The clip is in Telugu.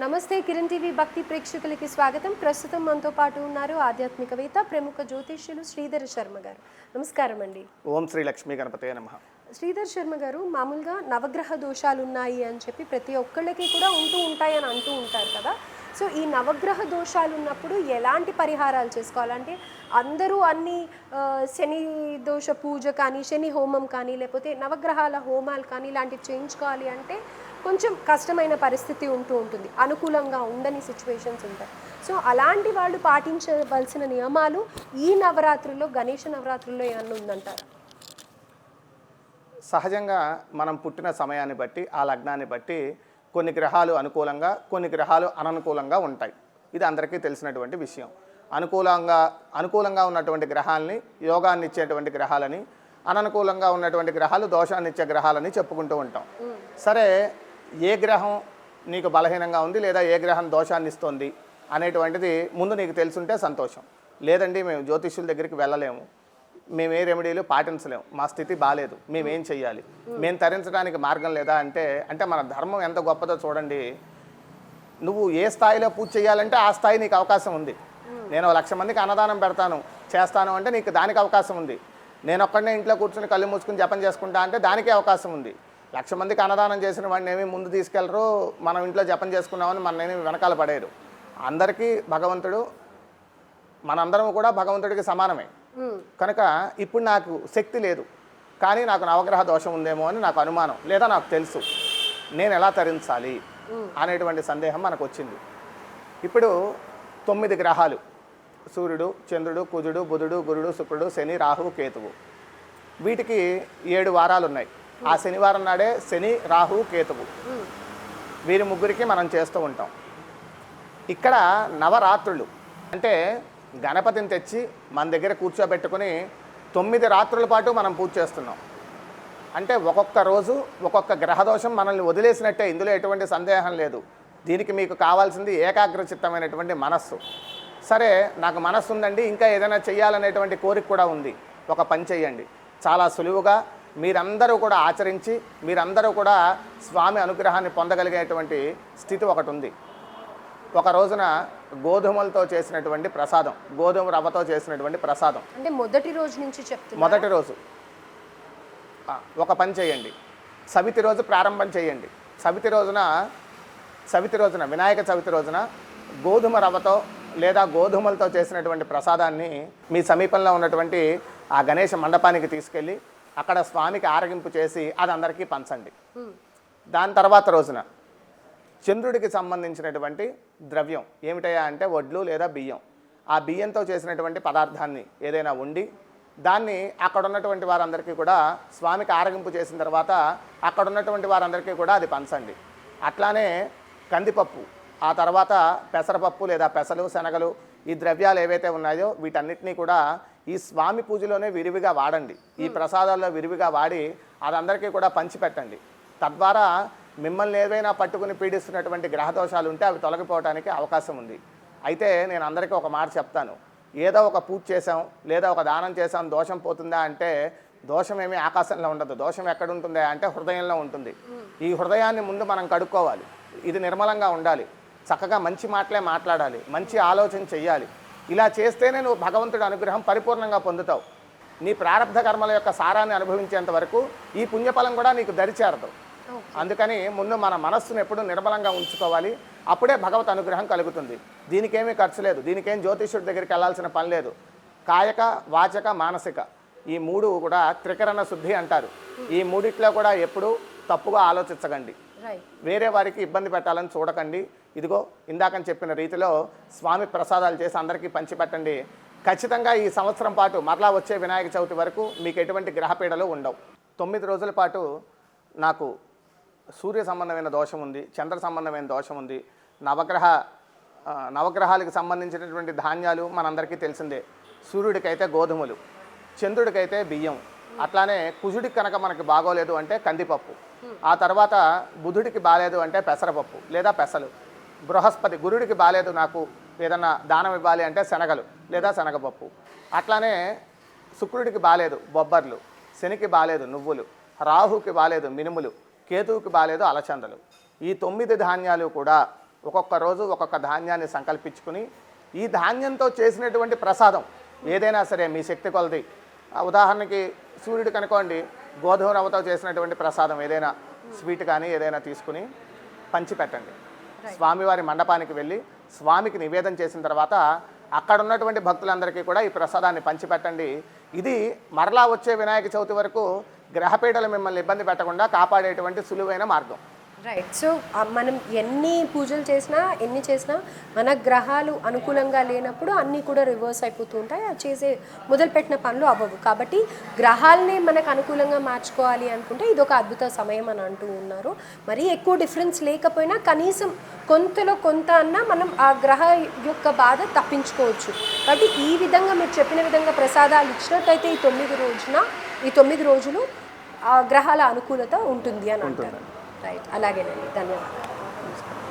నమస్తే కిరణ్ టీవీ భక్తి ప్రేక్షకులకి స్వాగతం. ప్రస్తుతం మనతో పాటు ఉన్నారు ఆధ్యాత్మికవేత్త ప్రముఖ జ్యోతిష్యులు శ్రీధర్ శర్మ గారు. నమస్కారం అండి. ఓం శ్రీ లక్ష్మీ గణపతే నమ. శ్రీధర్ శర్మ గారు మామూలుగా నవగ్రహ దోషాలు ఉన్నాయి అని చెప్పి ప్రతి ఒక్కళ్ళకి కూడా ఉంటూ ఉంటాయి అని అంటూ ఉంటారు కదా. సో ఈ నవగ్రహ దోషాలు ఉన్నప్పుడు ఎలాంటి పరిహారాలు చేసుకోవాలంటే అందరూ అన్ని శని దోష పూజ కానీ శని హోమం కానీ లేకపోతే నవగ్రహాల హోమాలు కానీ ఇలాంటివి చేయించుకోవాలి అంటే కొంచెం కష్టమైన పరిస్థితి ఉంటూ ఉంటుంది. అనుకూలంగా ఉండని సిచ్యువేషన్స్ ఉంటాయి. సో అలాంటి వాళ్ళు పాటించవలసిన నియమాలు ఈ నవరాత్రుల్లో గణేష నవరాత్రుల్లో ఏమన్నా ఉందంటారా? సహజంగా మనం పుట్టిన సమయాన్ని బట్టి ఆ లగ్నాన్ని బట్టి కొన్ని గ్రహాలు అనుకూలంగా కొన్ని గ్రహాలు అననుకూలంగా ఉంటాయి. ఇది అందరికీ తెలిసినటువంటి విషయం. అనుకూలంగా అనుకూలంగా ఉన్నటువంటి గ్రహాలని యోగాన్ని ఇచ్చేటువంటి గ్రహాలని అననుకూలంగా ఉన్నటువంటి గ్రహాలు దోషాన్ని ఇచ్చే గ్రహాలని చెప్పుకుంటూ ఉంటాం. సరే ఏ గ్రహం నీకు బలహీనంగా ఉంది లేదా ఏ గ్రహం దోషాన్ని ఇస్తుంది అనేటువంటిది ముందు నీకు తెలుసుంటే సంతోషం. లేదండి మేము జ్యోతిష్యుల దగ్గరికి వెళ్ళలేము. మేము ఏ రెమెడీలు పాటించలేము. మా స్థితి బాగాలేదు మేమేం చెయ్యాలి? మేము తరించడానికి మార్గం లేదా అంటే అంటే మన ధర్మం ఎంత గొప్పదో చూడండి. నువ్వు ఏ స్థాయిలో పూజ చేయాలంటే ఆ స్థాయి నీకు అవకాశం ఉంది. నేను లక్ష మందికి అన్నదానం పెడతాను. చేస్తాను అంటే నీకు దానికి అవకాశం ఉంది. నేను ఒక్కడనే ఇంట్లో కూర్చుని కళ్ళు మూసుకుని జపం చేసుకుంటా అంటే దానికి అవకాశం ఉంది. లక్ష మందికి అన్నదానం చేసిన వాడిని ఏమి ముందు తీసుకెళ్ళరు మనం ఇంట్లో జపం చేసుకున్నామని మన ఏమి వెనకాల పడేరు అందరికీ భగవంతుడు మనందరం కూడా భగవంతుడికి సమానమే. కనుక ఇప్పుడు నాకు శక్తి లేదు కానీ నాకు నవగ్రహ దోషం ఉందేమో అని నాకు అనుమానం లేదా నాకు తెలుసు. నేను ఎలా తరించాలి అనేటువంటి సందేహం మనకు వచ్చింది ఇప్పుడు తొమ్మిది గ్రహాలు సూర్యుడు చంద్రుడు కుజుడు బుధుడు గురుడు శుక్రుడు శని రాహువు కేతువు. వీటికి ఏడు వారాలు ఉన్నాయి ఆ శనివారం నాడే శని రాహు కేతువు. వీరి ముగ్గురికి మనం చేస్తూ ఉంటాం. ఇక్కడ నవరాత్రులు. అంటే గణపతిని తెచ్చి మన దగ్గర కూర్చోబెట్టుకుని తొమ్మిది రాత్రుల పాటు మనం పూజ చేస్తున్నాం. అంటే ఒక్కొక్క రోజు ఒక్కొక్క గ్రహదోషం మనల్ని వదిలేసినట్టే ఇందులో ఎటువంటి సందేహం లేదు. దీనికి మీకు కావాల్సింది ఏకాగ్రచిత్తమైనటువంటి మనస్సు. సరే నాకు మనస్సు ఉందండి ఇంకా ఏదైనా చేయాలనేటువంటి కోరిక కూడా ఉంది. ఒక పని చేయండి చాలా సులువుగా మీరందరూ కూడా ఆచరించి మీరందరూ కూడా స్వామి అనుగ్రహాన్ని పొందగలిగేటువంటి స్థితి ఒకటి ఉంది ఒక రోజున గోధుమలతో చేసినటువంటి ప్రసాదం గోధుమ రవ్వతో చేసినటువంటి ప్రసాదం. అంటే మొదటి రోజు నుంచి చెప్తున్నా? మొదటి రోజు. ఒక పని చేయండి. సవితి రోజు ప్రారంభం చేయండి. సవితి రోజున సవితి రోజున వినాయక చవితి రోజున గోధుమ రవ్వతో లేదా గోధుమలతో చేసినటువంటి ప్రసాదాన్ని మీ సమీపంలో ఉన్నటువంటి ఆ గణేష మండపానికి తీసుకెళ్ళి అక్కడ స్వామికి ఆరగింపు చేసి అది అందరికీ పంచండి. దాని తర్వాత రోజున చంద్రుడికి సంబంధించినటువంటి ద్రవ్యం ఏమిటయ్యా అంటే వడ్లు లేదా బియ్యం. ఆ బియ్యంతో చేసినటువంటి పదార్థాన్ని ఏదైనా ఉండి దాన్ని అక్కడ ఉన్నటువంటి వారందరికీ కూడా స్వామికి ఆరగింపు చేసిన తర్వాత అక్కడ ఉన్నటువంటి వారందరికీ కూడా అది పంచండి. అట్లానే కందిపప్పు ఆ తర్వాత పెసరపప్పు లేదా పెసలు శనగలు ఈ ద్రవ్యాలు ఏవైతే ఉన్నాయో వీటన్నిటినీ కూడా ఈ స్వామి పూజలోనే విరివిగా వాడండి. ఈ ప్రసాదాల్లో విరివిగా వాడి అదందరికీ కూడా పంచిపెట్టండి. తద్వారా మిమ్మల్ని ఏదైనా పట్టుకుని పీడిస్తున్నటువంటి గ్రహదోషాలు ఉంటే అవి తొలగిపోవడానికి అవకాశం ఉంది. అయితే నేను అందరికీ ఒక మాట చెప్తాను. ఏదో ఒక పూజ చేసాం లేదా ఒక దానం చేసాం దోషం పోతుందా అంటే దోషం ఏమీ ఆకాశంలో ఉండదు. దోషం ఎక్కడ ఉంటుందా అంటే హృదయంలో ఉంటుంది. ఈ హృదయాన్ని ముందు మనం కడుక్కోవాలి. ఇది నిర్మలంగా ఉండాలి. చక్కగా మంచి మాటలే మాట్లాడాలి. మంచి ఆలోచన చెయ్యాలి. ఇలా చేస్తేనే నువ్వు భగవంతుడి అనుగ్రహం పరిపూర్ణంగా పొందుతావు. నీ ప్రారంధ కర్మల యొక్క సారాన్ని అనుభవించేంత వరకు ఈ పుణ్యఫలం కూడా నీకు దరిచేరదు. అందుకని ముందు మన మనస్సును ఎప్పుడూ నిర్మలంగా ఉంచుకోవాలి. అప్పుడే భగవత్ అనుగ్రహం కలుగుతుంది. దీనికేమీ ఖర్చు లేదు. దీనికేం జ్యోతిష్యుడి దగ్గరికి వెళ్ళాల్సిన పని లేదు. కాయక వాచక మానసిక ఈ మూడు కూడా త్రికరణ శుద్ధి అంటారు. ఈ మూడిట్లో కూడా ఎప్పుడూ తప్పుగా ఆలోచించకండి. వేరే వారికి ఇబ్బంది పెట్టాలని చూడకండి. ఇదిగో ఇందాకని చెప్పిన రీతిలో స్వామి ప్రసాదాలు చేసి అందరికీ పంచిపెట్టండి. ఖచ్చితంగా ఈ సంవత్సరం పాటు మరలా వచ్చే వినాయక చవితి వరకు మీకు ఎటువంటి గ్రహపీడలు ఉండవు. తొమ్మిది రోజుల పాటు నాకు సూర్య సంబంధమైన దోషం ఉంది చంద్ర సంబంధమైన దోషం ఉంది. నవగ్రహ నవగ్రహాలకు సంబంధించినటువంటి ధాన్యాలు మనందరికీ తెలిసిందే. సూర్యుడికైతే గోధుమలు చంద్రుడికైతే బియ్యం. అట్లానే కుజుడికి కనుక మనకి బాగోలేదు అంటే కందిపప్పు. ఆ తర్వాత బుధుడికి బాలేదు అంటే పెసరపప్పు లేదా పెసలు. బృహస్పతి గురుడికి బాలేదు నాకు ఏదన్నా దానం ఇవ్వాలి అంటే శనగలు లేదా శనగపప్పు. అట్లానే శుక్రుడికి బాలేదు బొబ్బర్లు శనికి బాలేదు నువ్వులు రాహుకి బాలేదు మినుములు కేతువుకి బాలేదు అలచందలు. ఈ తొమ్మిది ధాన్యాలు కూడా ఒక్కొక్క రోజు ఒక్కొక్క ధాన్యాన్ని సంకల్పించుకుని ఈ ధాన్యంతో చేసినటువంటి ప్రసాదం ఏదైనా సరే మీ శక్తి కొలది. ఉదాహరణకి సూర్యుడు కనుకోండి గోధుమ రవ్వతో చేసినటువంటి ప్రసాదం ఏదైనా స్వీట్ కానీ ఏదైనా తీసుకుని పంచి పెట్టండి. స్వామివారి మండపానికి వెళ్ళి స్వామికి నివేదన చేసిన తర్వాత అక్కడ ఉన్నటువంటి భక్తులందరికీ కూడా ఈ ప్రసాదాన్ని పంచిపెట్టండి ఇది మరలా వచ్చే వినాయక చవితి వరకు గ్రహపీఠలు మిమ్మల్ని ఇబ్బంది పెట్టకుండా కాపాడేటువంటి సులువైన మార్గం. రైట్ సో మనం ఎన్ని పూజలు చేసినా ఎన్ని చేసినా మన గ్రహాలు అనుకూలంగా లేనప్పుడు అన్నీ కూడా రివర్స్ అయిపోతూ ఉంటాయి. అది చేసే మొదలుపెట్టిన పనులు అవ్వవు. కాబట్టి గ్రహాలనే మనకు అనుకూలంగా మార్చుకోవాలి అనుకుంటే ఇది ఒక అద్భుత సమయం అని అంటూ ఉన్నారు. మరి ఎక్కువ డిఫరెన్స్ లేకపోయినా కనీసం కొంతలో కొంత అన్నా మనం ఆ గ్రహ యొక్క బాధ తప్పించుకోవచ్చు. కాబట్టి ఈ విధంగా మీరు చెప్పిన విధంగా ప్రసాదాలు ఇచ్చినట్టయితే ఈ తొమ్మిది రోజున ఈ తొమ్మిది రోజులు ఆ గ్రహాల అనుకూలత ఉంటుంది అని అంటారు. రైట్. అలాగేనండి. ధన్యవాదాలు.